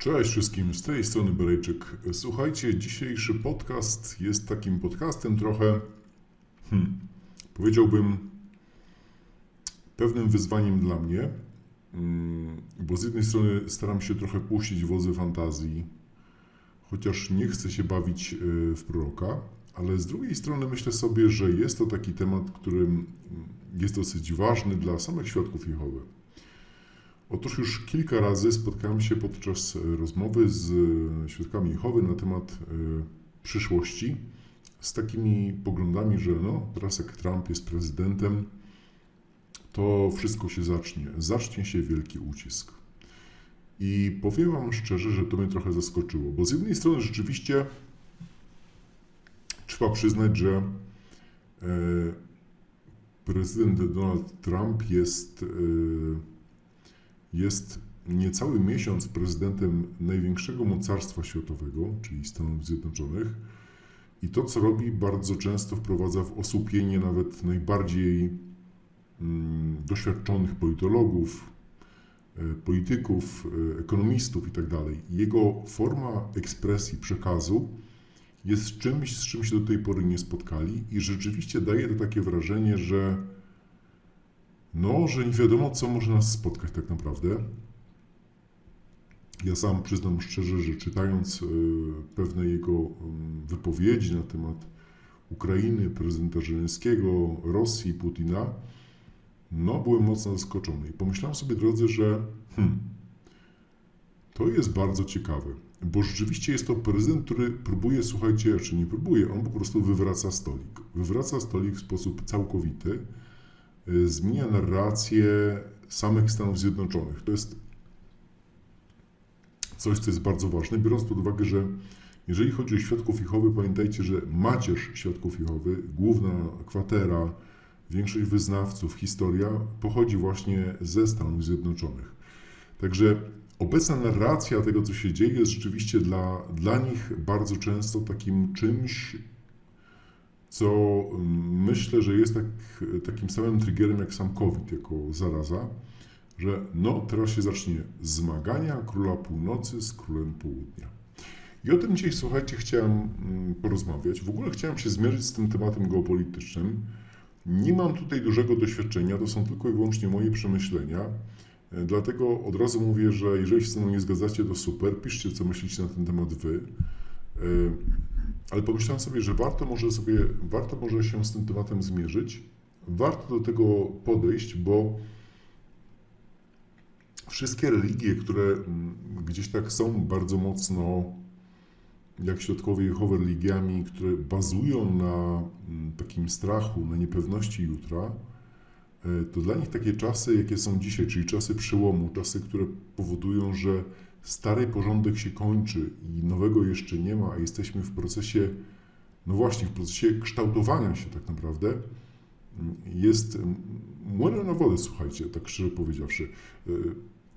Cześć wszystkim, z tej strony Berejczyk. Słuchajcie, dzisiejszy podcast jest takim podcastem trochę, hmm, powiedziałbym, pewnym wyzwaniem dla mnie, mm, bo z jednej strony staram się trochę puścić wozy fantazji, chociaż nie chcę się bawić y, w proroka, ale z drugiej strony myślę sobie, że jest to taki temat, który mm, jest dosyć ważny dla samych świadków Jehowy. Otóż już kilka razy spotkałem się podczas e, rozmowy z e, świadkami Jehowy na temat e, przyszłości z takimi poglądami, że no, teraz jak Trump jest prezydentem, to wszystko się zacznie. Zacznie się wielki ucisk. I powiem Wam szczerze, że to mnie trochę zaskoczyło, bo z jednej strony rzeczywiście trzeba przyznać, że prezydent Donald Trump jest jest niecały miesiąc prezydentem największego mocarstwa światowego, czyli Stanów Zjednoczonych. I to, co robi, bardzo często wprowadza w osłupienie nawet najbardziej mm, doświadczonych politologów, e, polityków, e, ekonomistów itd. Tak Jego forma ekspresji przekazu jest czymś, z czym się do tej pory nie spotkali i rzeczywiście daje to takie wrażenie, że no, że nie wiadomo, co może nas spotkać tak naprawdę. Ja sam przyznam szczerze, że czytając e, pewne jego wypowiedzi na temat Ukrainy, prezydenta Żeleńskiego, Rosji, Putina, no, byłem mocno zaskoczony. I pomyślałem sobie, drodzy, że hmm, to jest bardzo ciekawe, bo rzeczywiście jest to prezydent, który próbuje, słuchajcie, czy nie próbuje, on po prostu wywraca stolik. Wywraca stolik w sposób całkowity zmienia narrację samych Stanów Zjednoczonych. To jest coś, co jest bardzo ważne, biorąc pod uwagę, że jeżeli chodzi o świadków Jehowy, pamiętajcie, że macierz świadków Jehowy, główna kwatera, większość wyznawców, historia pochodzi właśnie ze Stanów Zjednoczonych. Także obecna narracja tego, co się dzieje, jest rzeczywiście dla, dla nich bardzo często takim czymś, co mm, myślę, że jest tak, takim samym triggerem jak sam COVID jako zaraza, że no teraz się zacznie zmagania króla północy z królem południa. I o tym dzisiaj, słuchajcie, chciałem mm, porozmawiać. W ogóle chciałem się zmierzyć z tym tematem geopolitycznym. Nie mam tutaj dużego doświadczenia, to są tylko i wyłącznie moje przemyślenia. E, dlatego od razu mówię, że jeżeli się ze mną nie zgadzacie, to super, piszcie, co myślicie na ten temat wy. Ale pomyślałem sobie, że warto może sobie, warto może się z tym tematem zmierzyć, warto do tego podejść, bo wszystkie religie, które mm, gdzieś tak są bardzo mocno, jak środkowie Jehowy, religiami, które bazują na mm, takim strachu, na niepewności jutra, e, to dla nich takie czasy, jakie są dzisiaj, czyli czasy przełomu, czasy, które powodują, że stary porządek się kończy i nowego jeszcze nie ma, a jesteśmy w procesie, no właśnie, w procesie kształtowania się tak naprawdę, jest młynem na wodę, słuchajcie, tak szczerze powiedziawszy.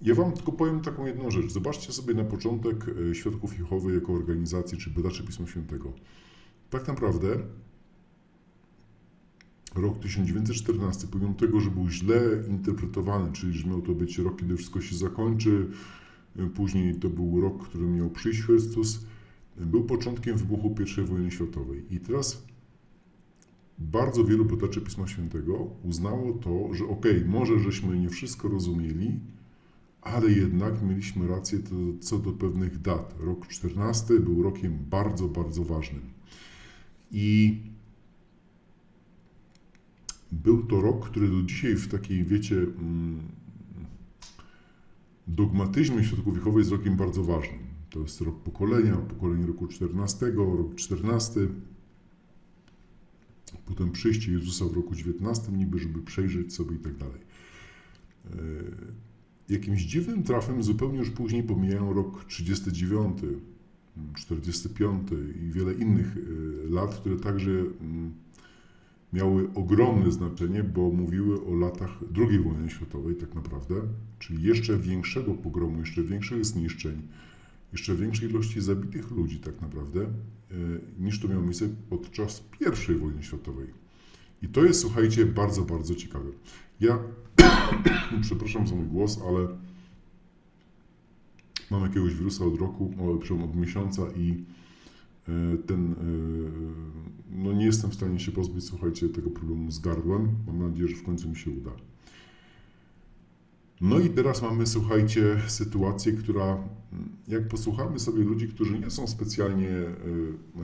Ja Wam tylko powiem taką jedną rzecz. Zobaczcie sobie na początek e, Świadków Jehowy jako organizacji, czy badaczy Pisma Świętego. Tak naprawdę rok 1914, pomimo tego, że był źle interpretowany, czyli że miał to być rok, kiedy wszystko się zakończy, Później to był rok, w którym miał przyjść Chrystus. Był początkiem wybuchu I wojny światowej. I teraz bardzo wielu badaczy Pisma Świętego uznało to, że okej, okay, może żeśmy nie wszystko rozumieli, ale jednak mieliśmy rację to, co do pewnych dat. Rok 14 był rokiem bardzo, bardzo ważnym. I był to rok, który do dzisiaj w takiej, wiecie, mm, dogmatyzmie środków wiechowych jest rokiem bardzo ważnym. To jest rok pokolenia, pokolenie roku 14, rok 14, potem przyjście Jezusa w roku 19, niby żeby przejrzeć sobie i tak dalej. E, jakimś dziwnym trafem zupełnie już później pomijają rok 39, 45 i wiele innych e, lat, które także mm, miały ogromne znaczenie, bo mówiły o latach II wojny światowej tak naprawdę, czyli jeszcze większego pogromu, jeszcze większych zniszczeń, jeszcze większej ilości zabitych ludzi tak naprawdę, e, niż to miało miejsce podczas I wojny światowej. I to jest, słuchajcie, bardzo, bardzo ciekawe. Ja, przepraszam za mój głos, ale mam jakiegoś wirusa od roku, przepraszam, od miesiąca i ten, e, no nie jestem w stanie się pozbyć, słuchajcie, tego problemu z gardłem. Mam nadzieję, że w końcu mi się uda. No i teraz mamy, słuchajcie, sytuację, która, jak posłuchamy sobie ludzi, którzy nie są specjalnie e,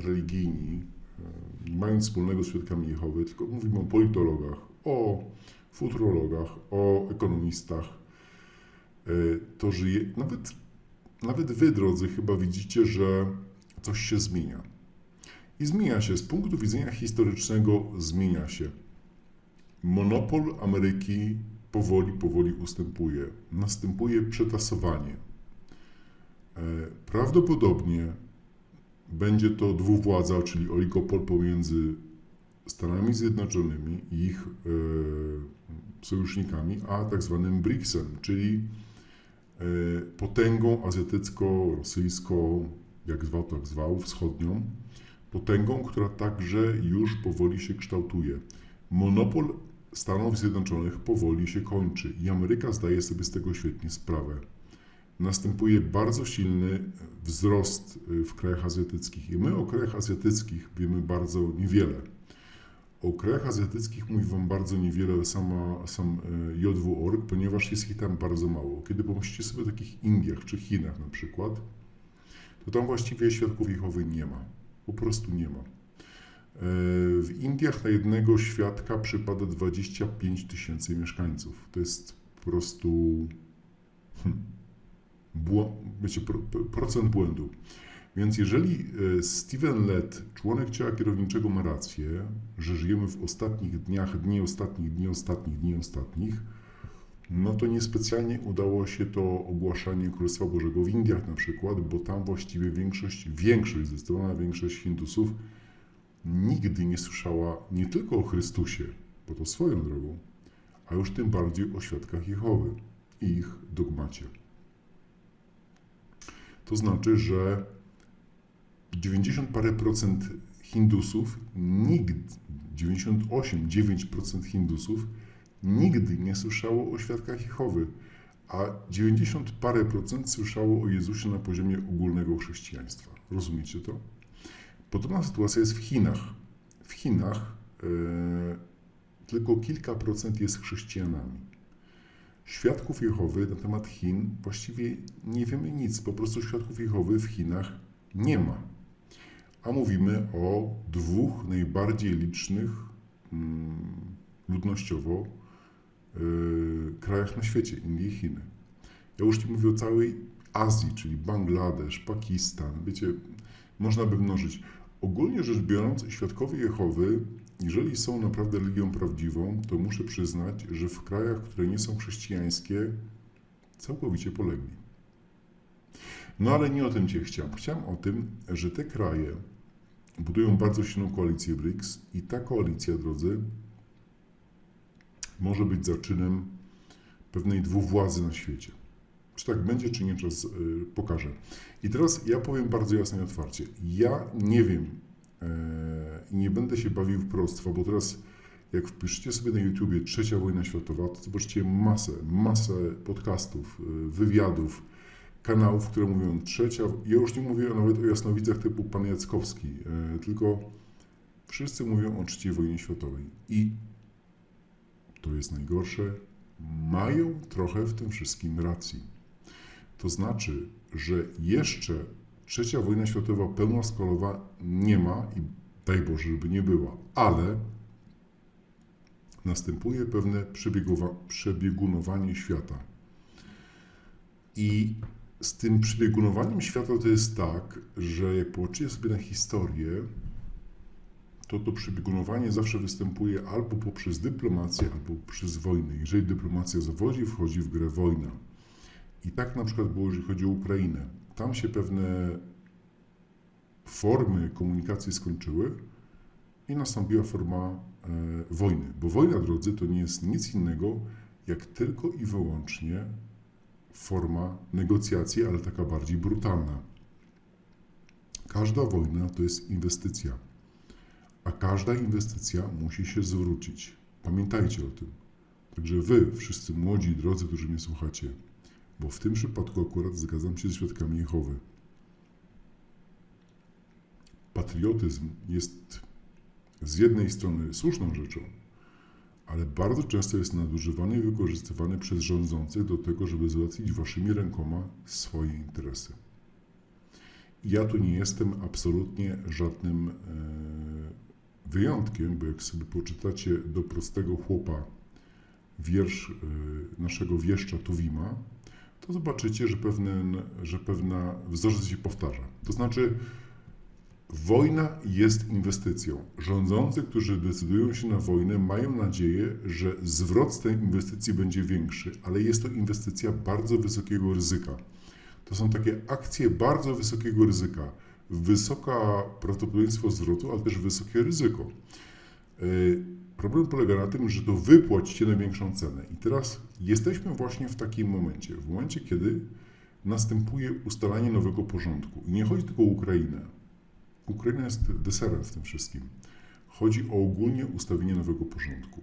religijni, e, nie mają wspólnego z świadkami Jehowy, tylko mówimy o politologach, o futurologach, o ekonomistach, e, to żyje, nawet, nawet wy, drodzy, chyba widzicie, że coś się zmienia. I zmienia się, z punktu widzenia historycznego zmienia się. Monopol Ameryki powoli, powoli ustępuje. Następuje przetasowanie. E, prawdopodobnie będzie to dwuwładza, czyli oligopol pomiędzy Stanami Zjednoczonymi i ich e, sojusznikami, a tak zwanym BRICS-em, czyli e, potęgą azjatycko-rosyjską, jak zwał, tak zwał, wschodnią, potęgą, która także już powoli się kształtuje. Monopol Stanów Zjednoczonych powoli się kończy i Ameryka zdaje sobie z tego świetnie sprawę. Następuje bardzo silny wzrost y, w krajach azjatyckich i my o krajach azjatyckich wiemy bardzo niewiele. O krajach azjatyckich mówi Wam bardzo niewiele sama, sam y, JW.org, ponieważ jest ich tam bardzo mało. Kiedy pomyślicie sobie o takich Indiach czy Chinach na przykład, to tam właściwie świadków Jehowy nie ma. Po prostu nie ma. W Indiach na jednego świadka przypada 25 tysięcy mieszkańców. To jest po prostu hmm, wiecie, procent błędu. Więc jeżeli e, Steven Lett, członek ciała kierowniczego, ma rację, że żyjemy w ostatnich dniach, dni ostatnich, dni ostatnich, dni ostatnich, no to niespecjalnie udało się to ogłaszanie Królestwa Bożego w Indiach na przykład, bo tam właściwie większość, większość, zdecydowana większość Hindusów nigdy nie słyszała nie tylko o Chrystusie, bo to swoją drogą, a już tym bardziej o świadkach Jehowy i ich dogmacie. To znaczy, że 90 parę procent Hindusów, nigdy, 98-9% Hindusów nigdy nie słyszało o świadkach Jehowy, a 90 parę procent słyszało o Jezusie na poziomie ogólnego chrześcijaństwa. Rozumiecie to? Podobna sytuacja jest w Chinach. W Chinach yy, tylko kilka procent jest chrześcijanami. Świadków Jehowy na temat Chin właściwie nie wiemy nic. Po prostu świadków Jehowy w Chinach nie ma. A mówimy o dwóch najbardziej licznych yy, ludnościowo krajach na świecie Indii i Chiny. Ja już nie mówię o całej Azji, czyli Bangladesz, Pakistan. Wiecie, można by mnożyć. Ogólnie rzecz biorąc, świadkowie Jehowy, jeżeli są naprawdę religią prawdziwą, to muszę przyznać, że w krajach, które nie są chrześcijańskie, całkowicie polegli. No ale nie o tym Cię chciałem. Chciałem o tym, że te kraje budują bardzo silną koalicję BRICS i ta koalicja, drodzy, może być zaczynem pewnej dwuwładzy na świecie. Czy tak będzie, czy nie, czas y, pokaże. I teraz ja powiem bardzo jasno i otwarcie. Ja nie wiem e, i nie będę się bawił w prostwo, bo teraz jak wpiszecie sobie na YouTubie Trzecia Wojna Światowa, to zobaczycie masę, masę podcastów, y, wywiadów, kanałów, które mówią trzecia, ja już nie mówię nawet o jasnowicach typu pan Jackowski, e, tylko wszyscy mówią o trzeciej wojnie światowej. I to jest najgorsze, mają trochę w tym wszystkim racji. To znaczy, że jeszcze trzecia wojna światowa pełnoskalowa nie ma i daj Boże, żeby nie była, ale następuje pewne przebiegunowanie świata. I z tym przebiegunowaniem świata to jest tak, że jak popatrzycie sobie na historię, to to przebiegunowanie zawsze występuje albo poprzez dyplomację, albo przez wojnę. Jeżeli dyplomacja zawodzi, wchodzi w grę wojna. I tak na przykład było, jeżeli chodzi o Ukrainę. Tam się pewne formy komunikacji skończyły i nastąpiła forma e, wojny. Bo wojna, drodzy, to nie jest nic innego, jak tylko i wyłącznie forma negocjacji, ale taka bardziej brutalna. Każda wojna to jest inwestycja, a każda inwestycja musi się zwrócić. Pamiętajcie o tym. Także wy, wszyscy młodzi drodzy, którzy mnie słuchacie, bo w tym przypadku akurat zgadzam się z świadkami Jehowy. Patriotyzm jest z jednej strony słuszną rzeczą, ale bardzo często jest nadużywany i wykorzystywany przez rządzących do tego, żeby załatwić waszymi rękoma swoje interesy. Ja tu nie jestem absolutnie żadnym e, wyjątkiem, bo jak sobie poczytacie do prostego chłopa wiersz e, naszego wieszcza Tuwima, to zobaczycie, że, pewien, że pewna wzorzec się powtarza. To znaczy, Wojna jest inwestycją. Rządzący, którzy decydują się na wojnę, mają nadzieję, że zwrot z tej inwestycji będzie większy, ale jest to inwestycja bardzo wysokiego ryzyka. To są takie akcje bardzo wysokiego ryzyka. Wysoka prawdopodobieństwo zwrotu, ale też wysokie ryzyko. E, problem polega na tym, że to wy płacicie największą cenę. I teraz jesteśmy właśnie w takim momencie, w momencie, kiedy następuje ustalanie nowego porządku. I nie chodzi tylko o Ukrainę Ukraina jest deserem w tym wszystkim. Chodzi o ogólnie ustawienie nowego porządku.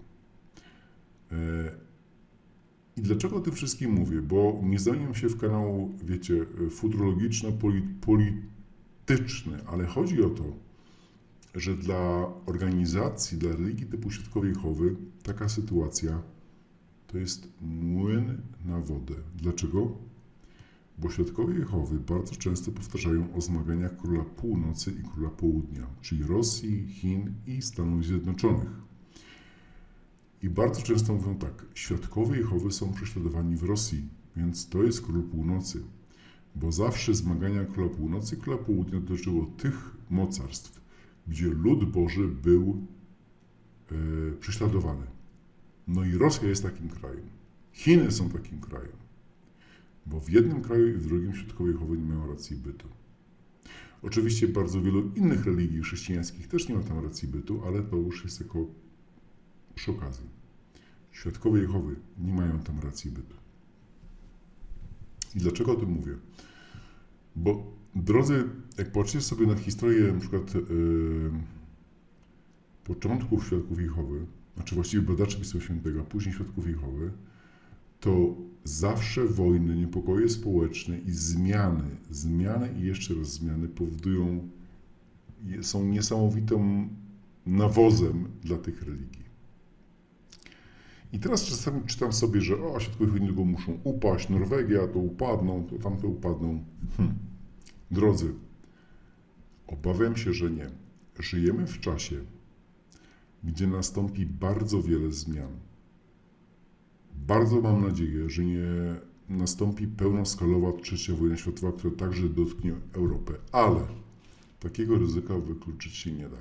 E, I dlaczego o tym wszystkim mówię? Bo nie zdaniem się w kanał, wiecie, futurologiczno-polityczny, ale chodzi o to, że dla organizacji, dla religii typu Świadkowie Jehowy taka sytuacja to jest młyn na wodę. Dlaczego? bo świadkowie Jehowy bardzo często powtarzają o zmaganiach króla północy i króla południa, czyli Rosji, Chin i Stanów Zjednoczonych. I bardzo często mówią tak, świadkowie Jehowy są prześladowani w Rosji, więc to jest król północy, bo zawsze zmagania króla północy króla południa dotyczyło tych mocarstw, gdzie lud Boży był e, prześladowany. No i Rosja jest takim krajem. Chiny są takim krajem. Bo w jednym kraju i w drugim świadkowie Jehowy nie mają racji bytu. Oczywiście bardzo wielu innych religii chrześcijańskich też nie ma tam racji bytu, ale to już jest jako przy okazji. Świadkowie Jehowy nie mają tam racji bytu. I dlaczego o tym mówię? Bo drodzy, jak patrzycie sobie na historię na przykład yy, początków Świadków Jehowy, znaczy właściwie badaczy Pisma Świętego, a później Świadków Jehowy, to zawsze wojny, niepokoje społeczne i zmiany, zmiany i jeszcze raz zmiany powodują, są niesamowitym nawozem dla tych religii. I teraz czasami czytam sobie, że o, świadkowie niedługo muszą upaść, Norwegia to upadną, to tamte upadną. Hm. Drodzy, obawiam się, że nie. Żyjemy w czasie, gdzie nastąpi bardzo wiele zmian bardzo mam nadzieję, że nie nastąpi pełnoskalowa trzecia wojna światowa, która także dotknie Europę, ale takiego ryzyka wykluczyć się nie da.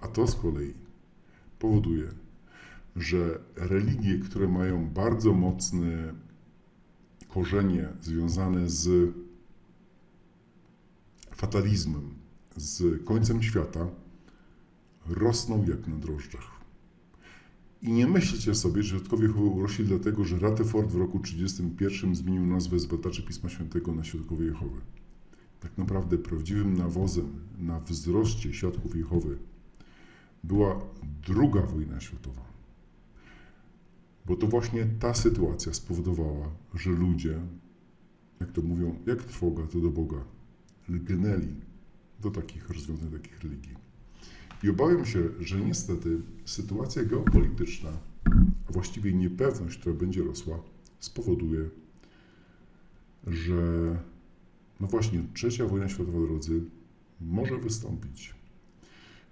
A to z kolei powoduje, że religie, które mają bardzo mocne korzenie związane z fatalizmem, z końcem świata, rosną jak na drożdżach. I nie myślcie sobie, że Świadkowie Jehowy urośli dlatego, że Rutherford w roku 1931 zmienił nazwę z Pisma Świętego na Świadkowie Jehowy. Tak naprawdę prawdziwym nawozem na wzroście Świadków Jehowy była druga wojna światowa. Bo to właśnie ta sytuacja spowodowała, że ludzie, jak to mówią, jak trwoga, to do Boga, lgnęli do takich rozwiązań, takich religii. I obawiam się, że niestety sytuacja geopolityczna, a właściwie niepewność, która będzie rosła, spowoduje, że no właśnie trzecia wojna światowa, drodzy, może wystąpić.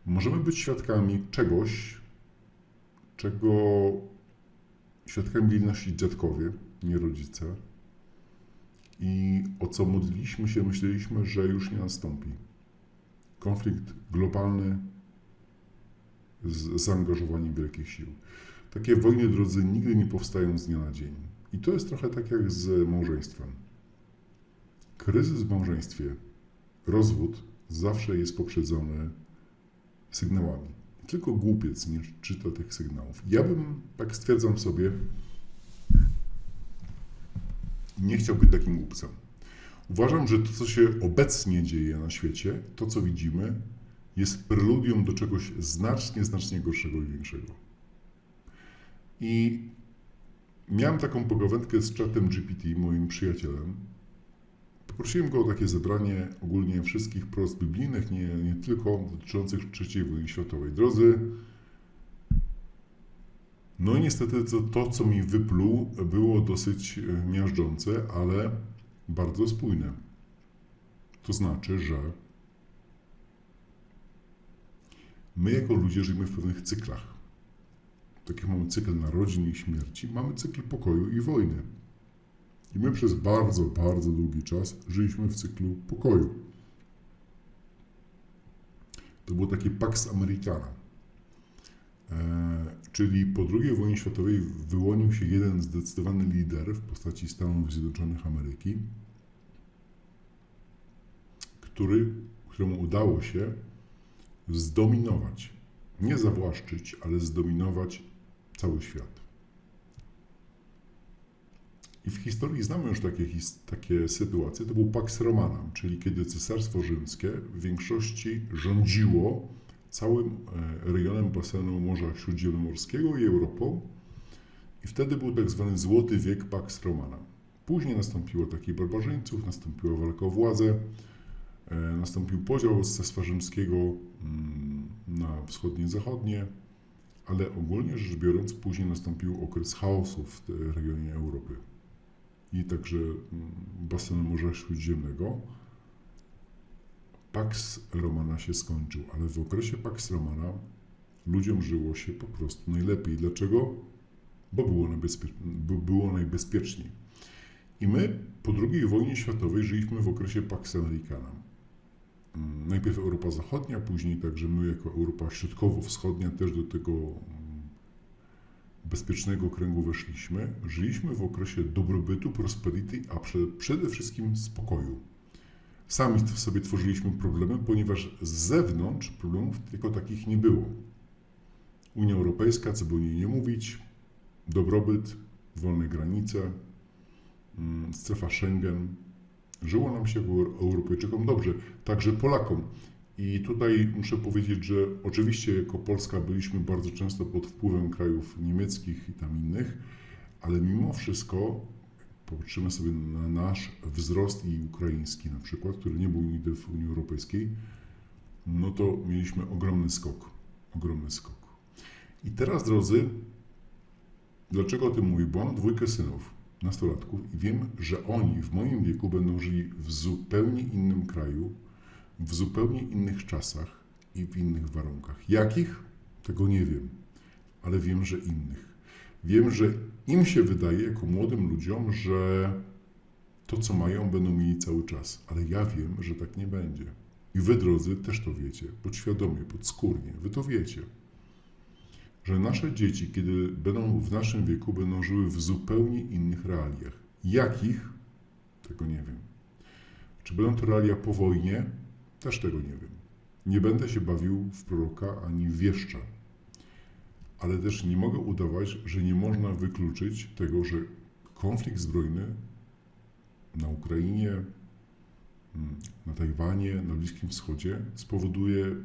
Możemy być świadkami czegoś, czego świadkami byli nasi dziadkowie, nie rodzice, i o co modliliśmy się, myśleliśmy, że już nie nastąpi. Konflikt globalny, z zaangażowaniem wielkich sił. Takie wojny, drodzy, nigdy nie powstają z dnia na dzień. I to jest trochę tak jak z małżeństwem. Kryzys w małżeństwie, rozwód zawsze jest poprzedzony sygnałami. Tylko głupiec nie czyta tych sygnałów. Ja bym, tak stwierdzam sobie, nie chciał być takim głupcem. Uważam, że to, co się obecnie dzieje na świecie, to, co widzimy, jest preludium do czegoś znacznie, znacznie gorszego i większego. I miałem taką pogawędkę z czatem GPT, moim przyjacielem. Poprosiłem go o takie zebranie ogólnie wszystkich prost biblijnych, nie, nie tylko dotyczących III wojny światowej. Drodzy, no i niestety to, to, co mi wypluł, było dosyć e, miażdżące, ale bardzo spójne. To znaczy, że my jako ludzie żyjemy w pewnych cyklach. Tak jak mamy cykl narodzin i śmierci, mamy cykl pokoju i wojny. I my przez bardzo, bardzo długi czas żyliśmy w cyklu pokoju. To było takie Pax Americana. E, czyli po II wojnie światowej wyłonił się jeden zdecydowany lider w postaci Stanów Zjednoczonych Ameryki, który, któremu udało się zdominować, nie zawłaszczyć, ale zdominować cały świat. I w historii znamy już takie, takie sytuacje. To był Pax Romana, czyli kiedy Cesarstwo Rzymskie w większości rządziło całym e, rejonem basenu Morza Śródziemnomorskiego i Europą. I wtedy był tak zwany Złoty Wiek Pax Romana. Później nastąpiło takich barbarzyńców, nastąpiła walka o władzę, e, nastąpił podział Cesarstwa Rzymskiego mm, na wschodnie i zachodnie, ale ogólnie rzecz biorąc później nastąpił okres chaosu w regionie Europy i także mm, basenu Morza Śródziemnego. Pax Romana się skończył, ale w okresie Pax Romana ludziom żyło się po prostu najlepiej. Dlaczego? Bo było, najbezpie... bo było najbezpieczniej. I my po II wojnie światowej żyliśmy w okresie Pax Americana. Mm, najpierw Europa Zachodnia, później także my jako Europa Środkowo-Wschodnia też do tego bezpiecznego kręgu weszliśmy. Żyliśmy w okresie dobrobytu, prosperity, a przede wszystkim spokoju. Sami sobie tworzyliśmy problemy, ponieważ z zewnątrz problemów tylko takich nie było. Unia Europejska, co by o niej nie mówić, dobrobyt, wolne granice, mm, strefa Schengen. Żyło nam się Europejczykom dobrze, także Polakom. I tutaj muszę powiedzieć, że oczywiście jako Polska byliśmy bardzo często pod wpływem krajów niemieckich i tam innych, ale mimo wszystko popatrzymy sobie na nasz wzrost i ukraiński na przykład, który nie był nigdy w Unii Europejskiej, no to mieliśmy ogromny skok. Ogromny skok. I teraz, drodzy, dlaczego o tym mówię? Bo mam dwójkę synów, nastolatków i wiem, że oni w moim wieku będą żyli w zupełnie innym kraju, w zupełnie innych czasach i w innych warunkach. Jakich? Tego nie wiem, ale wiem, że innych. Wiem, że im się wydaje, jako młodym ludziom, że to, co mają, będą mieli cały czas, ale ja wiem, że tak nie będzie. I wy, drodzy, też to wiecie, podświadomie, podskórnie, wy to wiecie. Że nasze dzieci, kiedy będą w naszym wieku, będą żyły w zupełnie innych realiach. Jakich? Tego nie wiem. Czy będą to realia po wojnie? Też tego nie wiem. Nie będę się bawił w proroka ani wieszcza ale też nie mogę udawać, że nie można wykluczyć tego, że konflikt zbrojny na Ukrainie, mm, na Tajwanie, na Bliskim Wschodzie spowoduje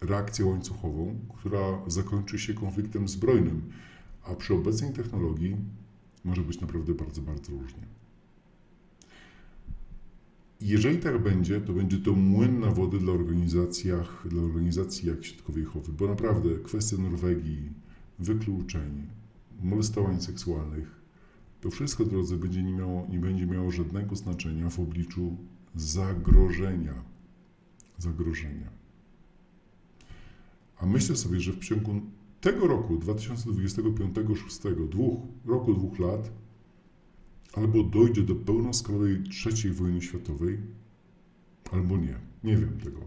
reakcję łańcuchową, która zakończy się konfliktem zbrojnym, a przy obecnej technologii może być naprawdę bardzo, bardzo różnie. Jeżeli tak będzie, to będzie to młyn na wody dla, organizacjach, dla organizacji jak Środkowej Chowy, bo naprawdę kwestia Norwegii, wykluczeń, molestowań seksualnych, to wszystko, drodzy, będzie nie, miało, nie będzie miało żadnego znaczenia w obliczu zagrożenia. Zagrożenia. A myślę sobie, że w przeciągu tego roku, 2025-2026, dwóch, roku, dwóch lat, albo dojdzie do pełnoskalowej III wojny światowej, albo nie. Nie wiem tego.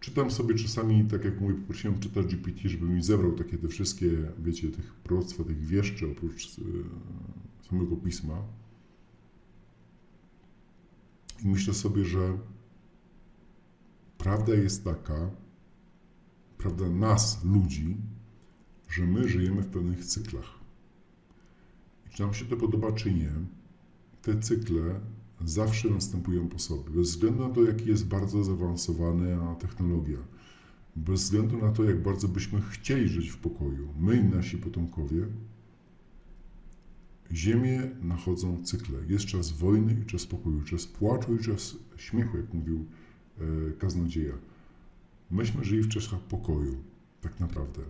Czytam sobie czasami, tak jak mówię, poprosiłem czytać GPT, żeby mi zebrał takie te wszystkie, wiecie, tych proroctwa, tych wieszczy oprócz e, samego pisma. I myślę sobie, że prawda jest taka, prawda nas, ludzi, że my żyjemy w pewnych cyklach. Czy nam się to podoba, czy nie, te cykle zawsze następują po sobie, bez względu na to, jaki jest bardzo zaawansowana technologia, bez względu na to, jak bardzo byśmy chcieli żyć w pokoju, my i nasi potomkowie, Ziemię nachodzą cykle. Jest czas wojny i czas pokoju, czas płaczu i czas śmiechu, jak mówił e, kaznodzieja. Myśmy żyli w czasach pokoju, tak naprawdę.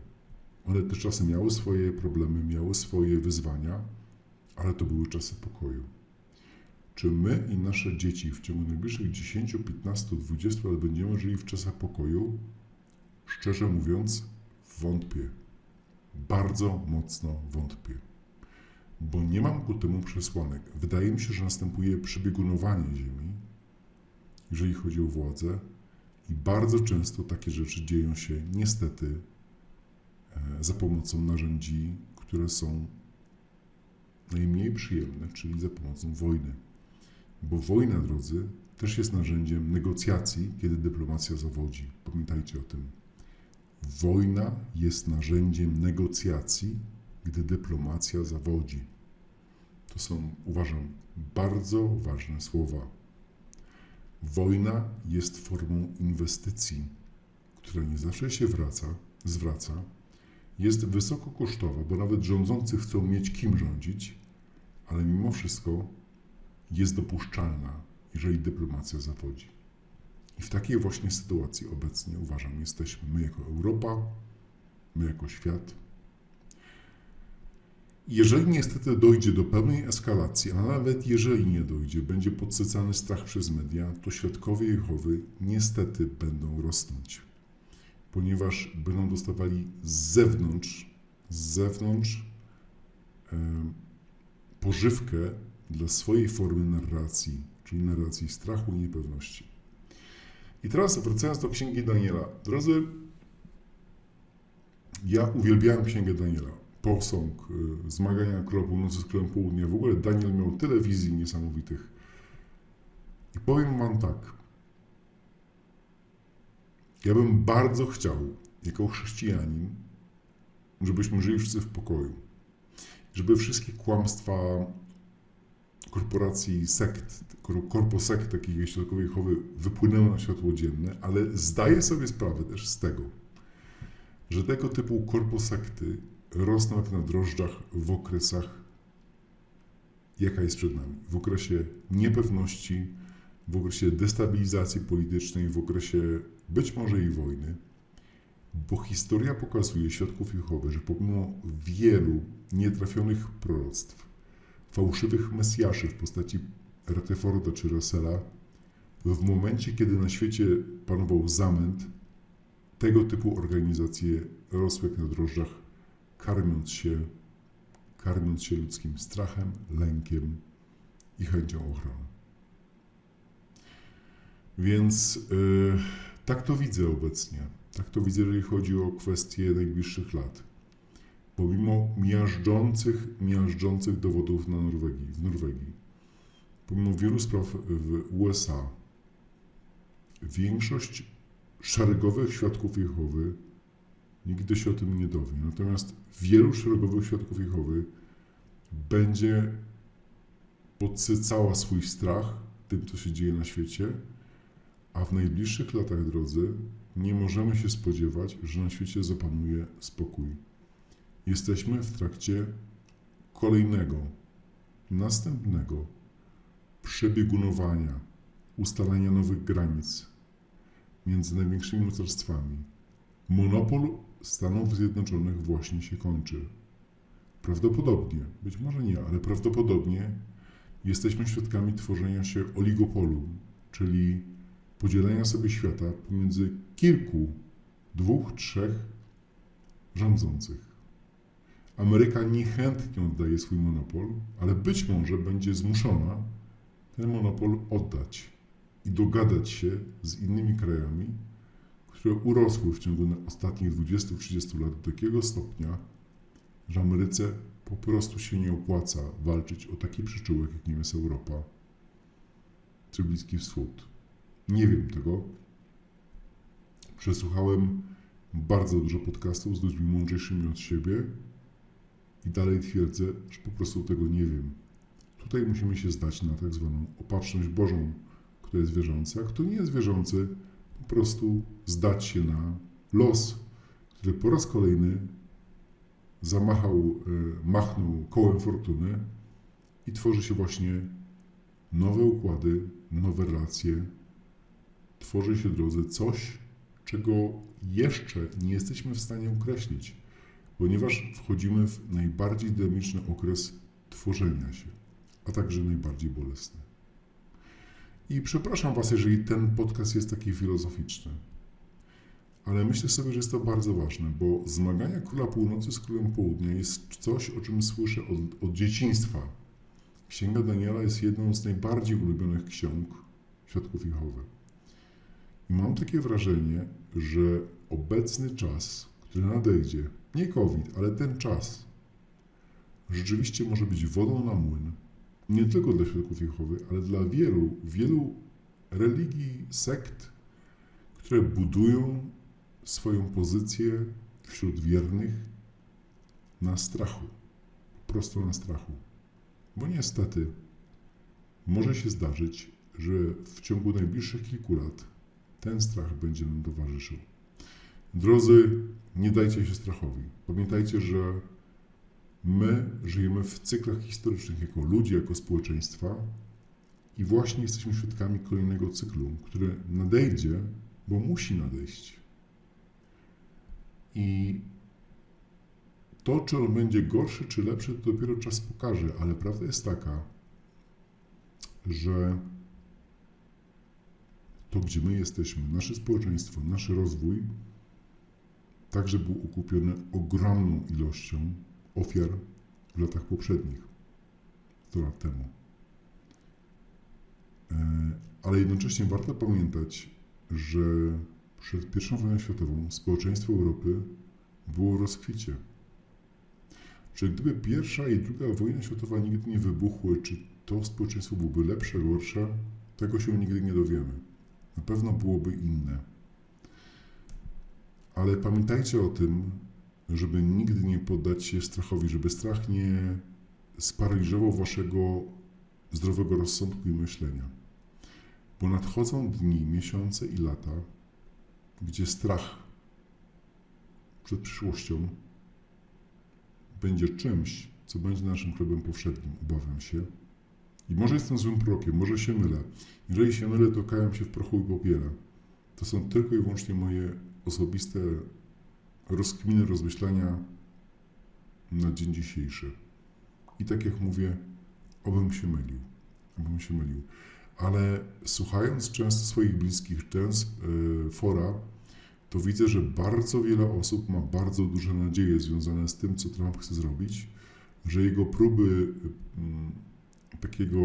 One te czasy miały swoje problemy, miały swoje wyzwania, ale to były czasy pokoju. Czy my i nasze dzieci w ciągu najbliższych 10, 15, 20 lat będziemy żyli w czasach pokoju? Szczerze mówiąc, wątpię. Bardzo mocno wątpię. Bo nie mam ku temu przesłanek. Wydaje mi się, że następuje przebiegunowanie Ziemi, jeżeli chodzi o władzę, i bardzo często takie rzeczy dzieją się niestety e, za pomocą narzędzi, które są najmniej przyjemne, czyli za pomocą wojny. Bo wojna, drodzy, też jest narzędziem negocjacji, kiedy dyplomacja zawodzi. Pamiętajcie o tym. Wojna jest narzędziem negocjacji, gdy dyplomacja zawodzi. To są, uważam, bardzo ważne słowa. Wojna jest formą inwestycji, która nie zawsze się wraca, zwraca, jest wysoko kosztowa, bo nawet rządzący chcą mieć kim rządzić, ale mimo wszystko jest dopuszczalna, jeżeli dyplomacja zawodzi. I w takiej właśnie sytuacji obecnie uważam, jesteśmy my jako Europa, my jako świat. Jeżeli niestety dojdzie do pełnej eskalacji, a nawet jeżeli nie dojdzie, będzie podsycany strach przez media, to świadkowie Jehowy niestety będą rosnąć, ponieważ będą dostawali z zewnątrz, z zewnątrz e, pożywkę dla swojej formy narracji, czyli narracji strachu i niepewności. I teraz wracając do Księgi Daniela. Drodzy, ja uwielbiałem Księgę Daniela. Posąg, y, zmagania króla północy z królem południa. W ogóle Daniel miał tyle wizji niesamowitych. I powiem wam tak. Ja bym bardzo chciał, jako chrześcijanin, żebyśmy żyli wszyscy w pokoju. Żeby wszystkie kłamstwa korporacji sekt, korposekt takich środkowej Jehowy wypłynęło na światło dzienne, ale zdaję sobie sprawę też z tego, że tego typu korposekty rosną jak na drożdżach w okresach, jaka jest przed nami. W okresie niepewności, w okresie destabilizacji politycznej, w okresie być może i wojny, bo historia pokazuje świadków Jehowy, że pomimo wielu nietrafionych proroctw, fałszywych mesjaszy w postaci Rutherforda czy Russella, w momencie, kiedy na świecie panował zamęt, tego typu organizacje rosły na drożdżach, karmiąc się, karmiąc się ludzkim strachem, lękiem i chęcią ochrony. Więc yy, tak to widzę obecnie. Tak to widzę, jeżeli chodzi o kwestie najbliższych lat pomimo miażdżących, miażdżących dowodów na Norwegii, w Norwegii, pomimo wielu spraw w USA, większość szeregowych świadków Jehowy nigdy się o tym nie dowie. Natomiast wielu szeregowych świadków Jehowy będzie podsycała swój strach tym, co się dzieje na świecie, a w najbliższych latach, drodzy, nie możemy się spodziewać, że na świecie zapanuje spokój. Jesteśmy w trakcie kolejnego, następnego przebiegunowania, ustalania nowych granic między największymi mocarstwami. Monopol Stanów Zjednoczonych właśnie się kończy. Prawdopodobnie, być może nie, ale prawdopodobnie jesteśmy świadkami tworzenia się oligopolu, czyli podzielenia sobie świata pomiędzy kilku, dwóch, trzech rządzących. Ameryka niechętnie oddaje swój monopol, ale być może będzie zmuszona ten monopol oddać i dogadać się z innymi krajami, które urosły w ciągu ostatnich 20-30 lat do takiego stopnia, że Ameryce po prostu się nie opłaca walczyć o taki przyczółek, jakim jest Europa czy Bliski Wschód. Nie wiem tego. Przesłuchałem bardzo dużo podcastów z ludźmi mądrzejszymi od siebie i dalej twierdzę, że po prostu tego nie wiem. Tutaj musimy się zdać na tak zwaną opatrzność Bożą, kto jest wierzący, a kto nie jest wierzący, po prostu zdać się na los, który po raz kolejny zamachał, e, machnął kołem fortuny i tworzy się właśnie nowe układy, nowe relacje. Tworzy się, drodzy, coś, czego jeszcze nie jesteśmy w stanie określić, ponieważ wchodzimy w najbardziej dynamiczny okres tworzenia się, a także najbardziej bolesny. I przepraszam Was, jeżeli ten podcast jest taki filozoficzny, ale myślę sobie, że jest to bardzo ważne, bo zmagania Króla Północy z Królem Południa jest coś, o czym słyszę od, od dzieciństwa. Księga Daniela jest jedną z najbardziej ulubionych ksiąg Świadków Jehowy. I mam takie wrażenie, że obecny czas, który nadejdzie, nie COVID, ale ten czas, rzeczywiście może być wodą na młyn, nie tylko dla Świadków Jehowy, ale dla wielu, wielu religii, sekt, które budują swoją pozycję wśród wiernych na strachu, po prostu na strachu. Bo niestety może się zdarzyć, że w ciągu najbliższych kilku lat ten strach będzie nam towarzyszył. Drodzy, nie dajcie się strachowi. Pamiętajcie, że my żyjemy w cyklach historycznych jako ludzie, jako społeczeństwa i właśnie jesteśmy świadkami kolejnego cyklu, który nadejdzie, bo musi nadejść. I to, czy on będzie gorszy, czy lepszy, to dopiero czas pokaże, ale prawda jest taka, że to, gdzie my jesteśmy, nasze społeczeństwo, nasz rozwój, także był okupiony ogromną ilością ofiar w latach poprzednich, 100 lat temu. E, ale jednocześnie warto pamiętać, że przed I wojną światową społeczeństwo Europy było w rozkwicie. Czy gdyby pierwsza i druga wojna światowa nigdy nie wybuchły, czy to społeczeństwo byłoby lepsze, gorsze, tego się nigdy nie dowiemy. Na pewno byłoby inne. Ale pamiętajcie o tym, żeby nigdy nie poddać się strachowi, żeby strach nie sparaliżował waszego zdrowego rozsądku i myślenia. Bo nadchodzą dni, miesiące i lata, gdzie strach przed przyszłością będzie czymś, co będzie naszym chlebem powszednim, obawiam się. I może jestem złym prorokiem, może się mylę. Jeżeli się mylę, to kajam się w prochu i popierę. To są tylko i wyłącznie moje osobiste rozkminy, rozmyślania na dzień dzisiejszy. I tak jak mówię, obym się mylił. Obym się mylił. Ale słuchając często swoich bliskich, często yy, fora, to widzę, że bardzo wiele osób ma bardzo duże nadzieje związane z tym, co Trump chce zrobić, że jego próby takiego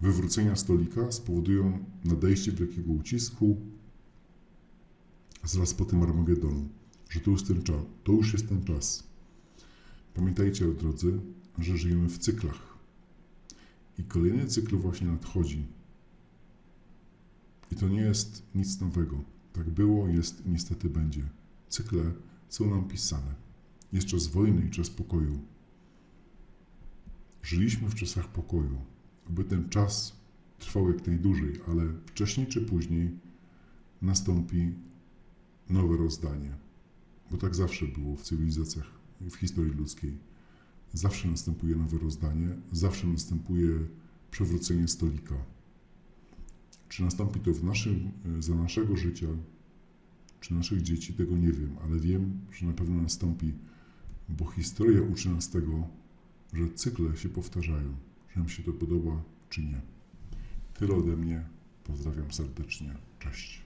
wywrócenia stolika spowodują nadejście wielkiego ucisku zaraz po tym Armagedonu że to już, ten czas, to już jest ten czas. Pamiętajcie, drodzy, że żyjemy w cyklach. I kolejny cykl właśnie nadchodzi. I to nie jest nic nowego. Tak było, jest i niestety będzie. Cykle są nam pisane. Jest czas wojny i czas pokoju. Żyliśmy w czasach pokoju, aby ten czas trwał jak najdłużej, ale wcześniej czy później nastąpi nowe rozdanie bo tak zawsze było w cywilizacjach, w historii ludzkiej. Zawsze następuje nowe rozdanie, zawsze następuje przewrócenie stolika. Czy nastąpi to w naszym, za naszego życia, czy naszych dzieci, tego nie wiem, ale wiem, że na pewno nastąpi, bo historia uczy nas tego, że cykle się powtarzają, czy nam się to podoba, czy nie. Tyle ode mnie. Pozdrawiam serdecznie. Cześć.